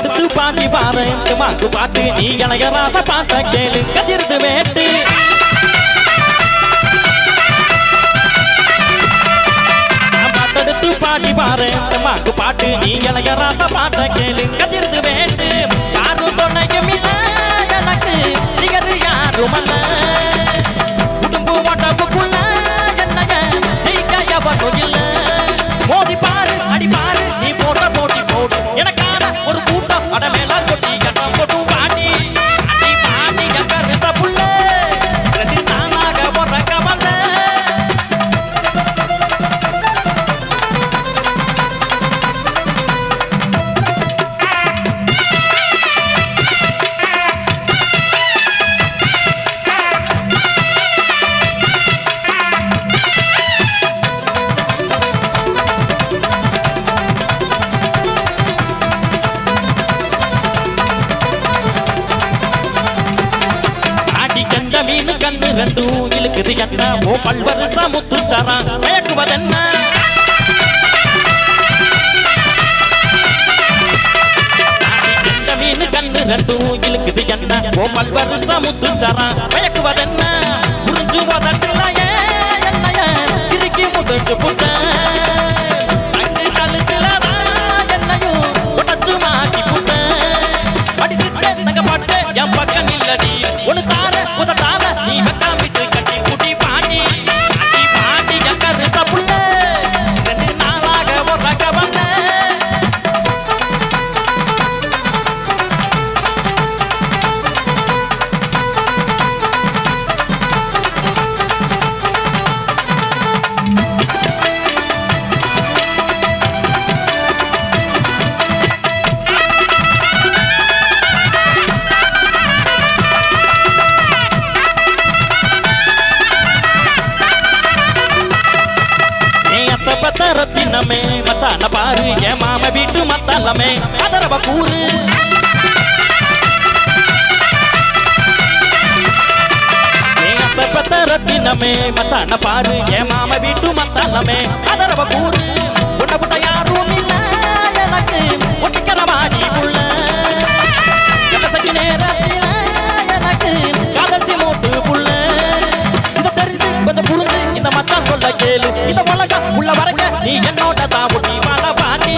பாட்டெடுத்து பாடி பாரு மாக்கு பாட்டு நீ இளைய ராச பாச கேளு. கதிர்ந்து வேட்டு பாடி பாரு மாக்கு பாட்டு நீ இளைய ராச பாட்ட கேளு. கதிர்ந்து வேட்டு கண்ணு ரெண்டும் இழுக்குது என்ன? ஓ பல்வரிசா முத்துச்சாரா? மயக்குவதென்ன மீன் கண்ணு ரெண்டும் இழுக்குது என்ன? ஓ பல்வரிசா முத்துச்சாரா? மயக்குவதென்ன உறிஞ்சு வதட்டலையே என்னைய? திருக்கி முதிர்ந்து புட்ட. என் பக்கம் இல்லடி. ரத்தினமே மச்சான பாரு என் மாம வீட்டு மத்தலமே அதரவ கூறு. ரத்தினமே மச்சான பாரு என் மாம வீட்டு மத்தலமே அதரவ கூறு. புட்ட புட்ட யார் இந்த மச்சான் சொல்ல கேளு. இந்த உலகம் உள்ள வரங்க நீ என்னோட தான் முட்டி வாழ பாட்டி